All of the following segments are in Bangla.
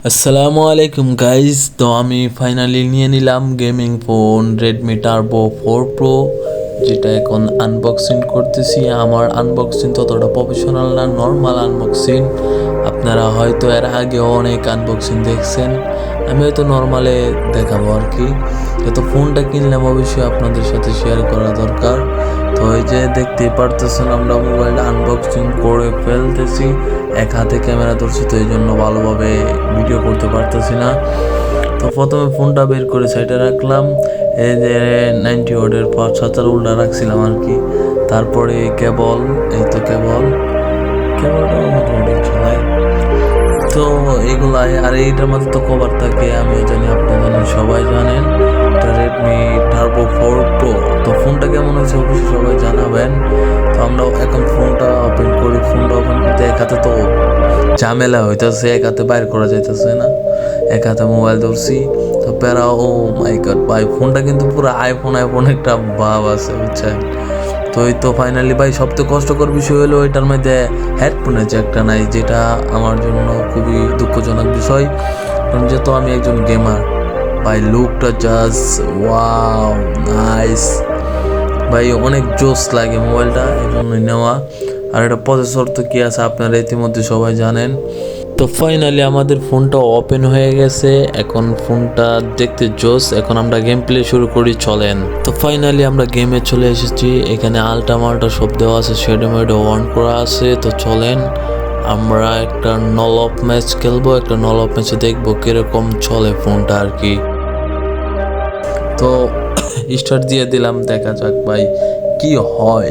আসসালামু আলাইকুম গাইজ তো আমি ফাইনালি নিয়ে নিলাম gaming phone Redmi Turbo four pro যেটা এখন আনবক্সিং করতেছি। আমার আনবক্সিং ততটা প্রফেশনাল না নর্মাল আনবক্সিং আপনারা হয়তো এর আগেও অনেক আনবক্সিং দেখছেন। আমি হয়তো নর্মালে দেখাবো আর কি। তো ফোনটা কিনলাম অবশ্যই আপনাদের সাথে শেয়ার করা দরকার। তো এই যে দেখতেই পারতেছেন আমরা মোবাইলটা আনবক্সিং করে ফেলতেছি। এক হাতে ক্যামেরা ধরছি, তো এই জন্য ভালোভাবে ভিডিও করতে পারতেছি না। তো প্রথমে ফোনটা বের করে সাইডে রাখলাম। এই যে নাইনটি ওয়ার্ডের পাঁচ হাজার উল্টা রাখছিলাম আর কি। তারপরে কেবল এই তো কেবল কেবলটা মোটামুটি চালাই তো এগুলাই, আর এইটার মধ্যে তো কভার থাকে, আমিও জানি, আপনি জানেন, সবাই জানেন। এটা রেডমি টার্বো ফোর প্রো তো ফোনটা কেমন হয়েছে অবশ্যই সবাই জানাবেন। তো আমরা এখন ফোনটা ওপেন করি, ফোনটা ওপেন করতে এক হাতে তো ঝামেলা হইতেছে, এক হাতে বাইর করা যাইতেছে না, এক হাতে মোবাইল ধরছি। তো প্যারা ও মাই গড ভাই, ফোনটা কিন্তু পুরো আইফোন আইফোন একটা ভাব আছে, বুঝছেন? তো এই তো ফাইনালি ভাই সবথেকে কষ্টকর বিষয় হলো এটার মধ্যে হেডফোনের একটা নাই, যেটা আমার জন্য খুবই দুঃখজনক বিষয়। কারণ যেহেতু আমি একজন গেমার ভাই লুকটা জাস্ট ওয়াও নাইস ভাই অনেক জোস লাগে মোবাইলটা এই জন্যই নেওয়া। আর এটা প্রসেসর তো কী আছে আপনারা ইতিমধ্যে সবাই জানেন। তো ফাইনালি আমাদের ফোনটা ওপেন হয়ে গেছে। এখন ফোনটা দেখতে জোস। এখন আমরা গেম প্লে শুরু করি, চলেন। তো ফাইনালি আমরা গেমে চলে এসেছি। এখানে আলটা মাল্টা সব দেওয়া আছে শেডো মেডো অন করা আছে। তো চলেন, আমরা একটা নল অফ ম্যাচ খেলব, একটা নল অফ ম্যাচে দেখব কীরকম চলে ফোনটা আর কি। তো স্টার্ট দিয়ে দিলাম, দেখা যাক ভাই কি হয়।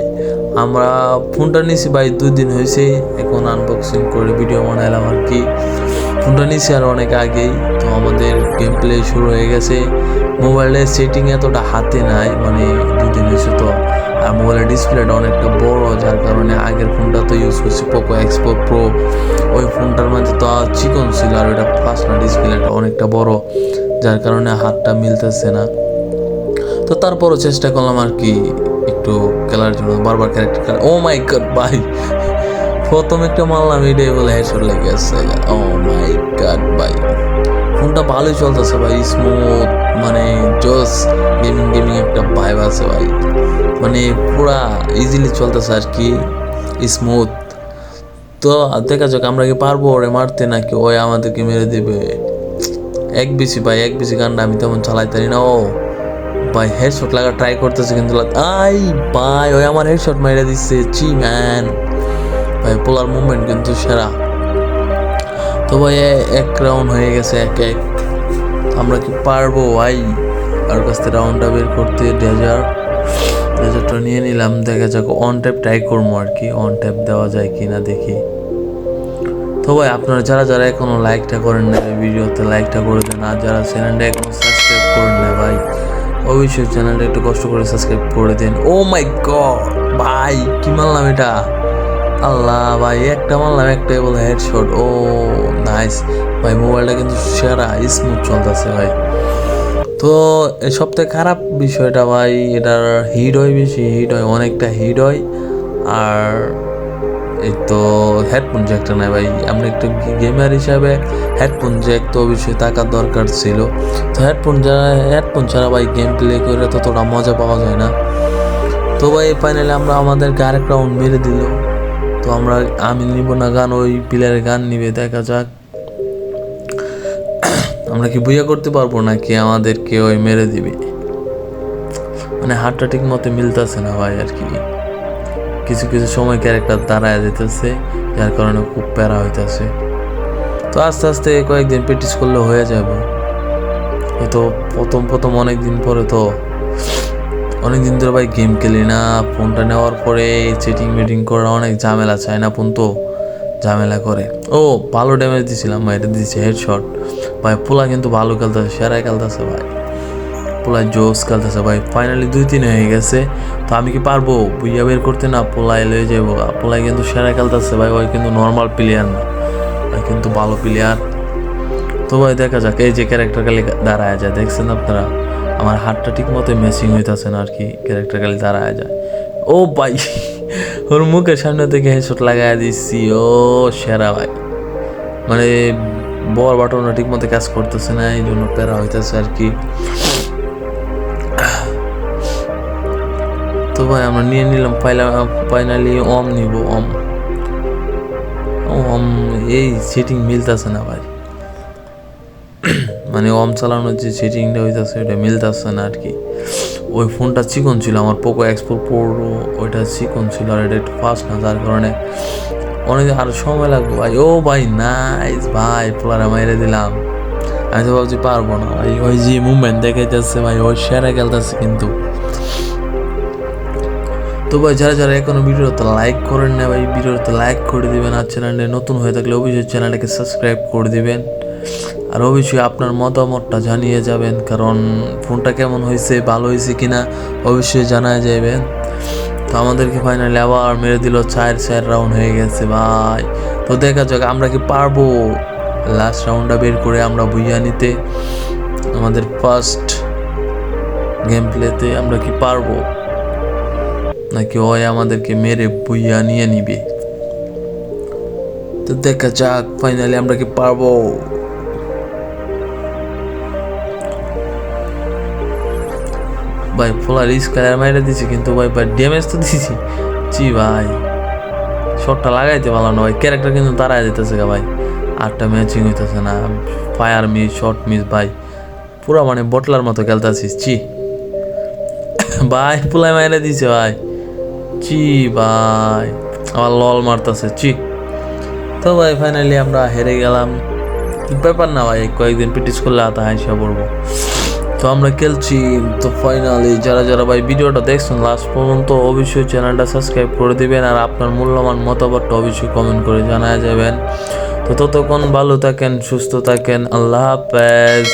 আমরা ফোনটা নিয়েছি ভাই, দুই দিন হয়েছে এখন আনবক্সিং করে ভিডিও বানাইলাম আর কি। ফোনটা নিয়েছি আর অনেক আগেই, তো আমাদের গেম প্লে শুরু হয়ে গেছে। মোবাইলের সেটিং এতটা হাতে নাই মানে দুই দিন হয়েছে তো। আর মোবাইলের ডিসপ্লেটা অনেকটা বড়, যার কারণে আগের ফোনটা তো ইউজ করছি পোকো এক্সপো প্রো ওই ফোনটার মধ্যে তো চিকন ছিল আর ওইটা ফার্স্ট ডিসপ্লেটা অনেকটা বড়, যার কারণে হাতটা মিলতেছে না। তো তারপরও চেষ্টা করলাম আর কি একটু খেলার জন্য, বারবার ক্যারেক্টার ও মাই গড ভাই। প্রথম একটা মারলাম, এটাই বলে হেডশট লেগে গেছে ও মাই গড ভাই। ফোনটা ভালোই চলতেছে, ভাই। স্মুথ মানে জোস গেমিং গেমিং একটা ভাইব আছে, ভাই। মানে পুরা ইজিলি চলতেছে আর কি। স্মুথ তো দেখা যাক, আমরা কি পারব ওরে মারতে নাকি ওই আমাদেরকে মেরে দেবে? এক বেশি, ভাই, এক বেশি গানটা আমি তেমন চালাইতে না, ও। ভাই হেডশট লাগা ট্রাই করতেছে কিন্তু আই ভাই, ওই আমার হেডশট মাইরা দিচ্ছে চি ম্যান ভাই পোলার মুভমেন্ট কিন্তু সেরা। তো ভাই এক রাউন্ড হয়ে গেছে, এক এক। আমরা কি পারব ভাই? আর কাছ থেকে রাউন্ডটা বের করতে ডেজার ডেজারটা নিয়ে নিলাম, দেখা যাক অন ট্যাপ ট্রাই করব আর কি। অন ট্যাপ দেওয়া যায় কি না দেখি। তো ভাই, আপনারা যারা যারা এখনও লাইকটা করেন না ভিডিওতে লাইকটা করে দেন। আর যারা চ্যানেলটা এখনও সাবস্ক্রাইব করেন না ভাই অবশ্যই চ্যানেলটা একটু কষ্ট করে সাবস্ক্রাইব করে দেন। ও মাই গড ভাই, কি মানলাম এটা? আল্লাহ ভাই, একটা মানলাম একটাই বলে হেডশট ও নাইস ভাই মোবাইলটা কিন্তু সেরা স্মুথ চলতেছে ভাই। তো সব থেকে খারাপ বিষয়টা ভাই, এটার হিট হয় বেশি হিট হয়, অনেকটা হিট হয়। আর এই তো হেডফোন জ্যাকটা নাই ভাই। আমরা একটু গেমার হিসাবে হেডফোন জ্যাক তো অবশ্যই থাকার দরকার ছিল। তো হেডফোন যারা হেডফোন ছাড়া ভাই গেম প্লে করে ততটা মজা পাওয়া যায় না। তো ভাই ফাইনালি আমরা আমাদেরকে আরেক রাউন্ড মেরে দিল। তো আমরা আমি নিব না গান, ওই প্লেয়ারের গান নিবে, দেখা যাক। আমরা কি বুঝা করতে পারব নাকি আমাদেরকে ওই মেরে দিবে? মানে হাতটা ঠিক মতো মিলতেছে না ভাই আর কি। কিছু কিছু সময় ক্যারেক্টার দাঁড়ায় যেতেছে, যার কারণে খুব প্যারা হইতেছে। তো আস্তে আস্তে কয়েকদিন প্র্যাকটিস করলে হয়ে যাবে। হয়তো প্রথম প্রথম অনেক দিন পরে তো অনেক দিন ধরে ভাই গেম খেলি না ফোনটা নেওয়ার পরে চেটিং মিটিং করা অনেক ঝামেলা চায় না ফোন তো, ঝামেলা করে। ও, ভালো ড্যামেজ দিছিলাম ভাই, এটা দিচ্ছে হেডশট ভাই, পোলা কিন্তু ভালো খেলতেছে, সেরাই খেলতেছে ভাই। পোলায় জোস খেলতেছে ভাই ফাইনালি দুই তিন হয়ে গেছে। তো আমি কি পারব? বুইয়া বের করতে না, পোলায় লয়ে যাব পোলায় কিন্তু সেরা খেলতেছে ভাই, ওই কিন্তু নর্মাল প্লেয়ার না। ভাই কিন্তু ভালো প্লেয়ার তো ভাই দেখা যাক, এই যে ক্যারেক্টার খালি দাঁড়ায় যায়, দেখছেন আপনারা? আমার হাতটা ঠিক মতো ম্যাচিং হইতেছে না আর কি ক্যারেক্টার খালি দাঁড়ায় যায়। ও ভাই, ওর মুখের সামনে থেকে হেডশট লাগাই দিচ্ছি ও সেরা ভাই। মানে বল বাটনটা ঠিক মতো কাজ করতেছে না এই জন্য প্যারা হইতেছে আর কি। তো ভাই, আমরা নিয়ে নিলাম ফাইনালি অম নিব অম অম এই সেটিং মিলতেছে না ভাই। মানে অম চালানোর যে সেটিংটা হইতেছে, ওইটা মিলতেছে না আর কি ওই ফোনটা চিকন ছিল, আমার পোকো এক্সপো প্রো ওইটা চিকন ছিল আর এটা একটু ফাস্ট না, যার কারণে অনেক আরও সময় লাগবে ভাই। ও ভাই নাইস ভাই, পোলারে মাইরে দিলাম। আমি তো ভাবছি পারব না ভাই, ওই যে মুভমেন্ট দেখাইতেছে ভাই ওই সেরা খেলতেছে কিন্তু। তো ভাই, যারা যারা এখনও ভিডিওতে লাইক করেন না ভাই, ভিডিওতে লাইক করে দিবেন আর চ্যানেলে নতুন হয়ে থাকলে অবশ্যই চ্যানেলটাকে সাবস্ক্রাইব করে দিবেন। আর অবশ্যই আপনার মতামতটা জানিয়ে যাবেন, কারণ ফোনটা কেমন হয়েছে, ভালো হয়েছে কিনা অবশ্যই জানায় যাবেন তো আমাদেরকে ফাইনালি আবার মেরে দিল, চার চার রাউন্ড হয়ে গেছে ভাই। তো দেখা যাক, আমরা কি পারব? লাস্ট রাউন্ডটা বের করে আমরা বুঝিয়ে নিতে। আমাদের ফার্স্ট গেম প্লেতে আমরা কি পারব? নাকি ওই আমাদেরকে মেরে বুইয়া নিয়ে নিবে? তো দেখা যাক ফাইনালি আমরা কি পারব। ভাই, ফোলার স্কায়ার মাইরে দিছি কিন্তু ভাই ভাই ড্যামেজ তো দিছি। জি ভাই শটটা লাগাইতে পারলাম না ভাই ক্যারেক্টার কিন্তু তারাই যেতেছে গা ভাই। আটটা ম্যাচিং হইতেছে না ফায়ার মিস শর্ট মিস ভাই। পুরো মানে বটলার মতো খেলতেছিস চি ভাই পুলাই মাইরে দিছে ভাই। চি ভাই, আবার লল মারতেছে, চি। তো ভাই ফাইনালি আমরা হেরে গেলাম। ব্যাপার না ভাই, কয়েকদিন প্র্যাকটিস করলে আতা হাইসা পড়ব। তো আমরা খেলছি, তো ফাইনালি যারা যারা ভাই ভিডিওটা দেখছেন লাস্ট পর্যন্ত অবশ্যই চ্যানেলটা সাবস্ক্রাইব করে দিবেন, আর আপনার মূল্যবান মতামতটা অবশ্যই কমেন্ট করে জানা যাবেন। তো ততক্ষণ ভালো থাকেন, সুস্থ থাকেন, আল্লাহ হাফেজ।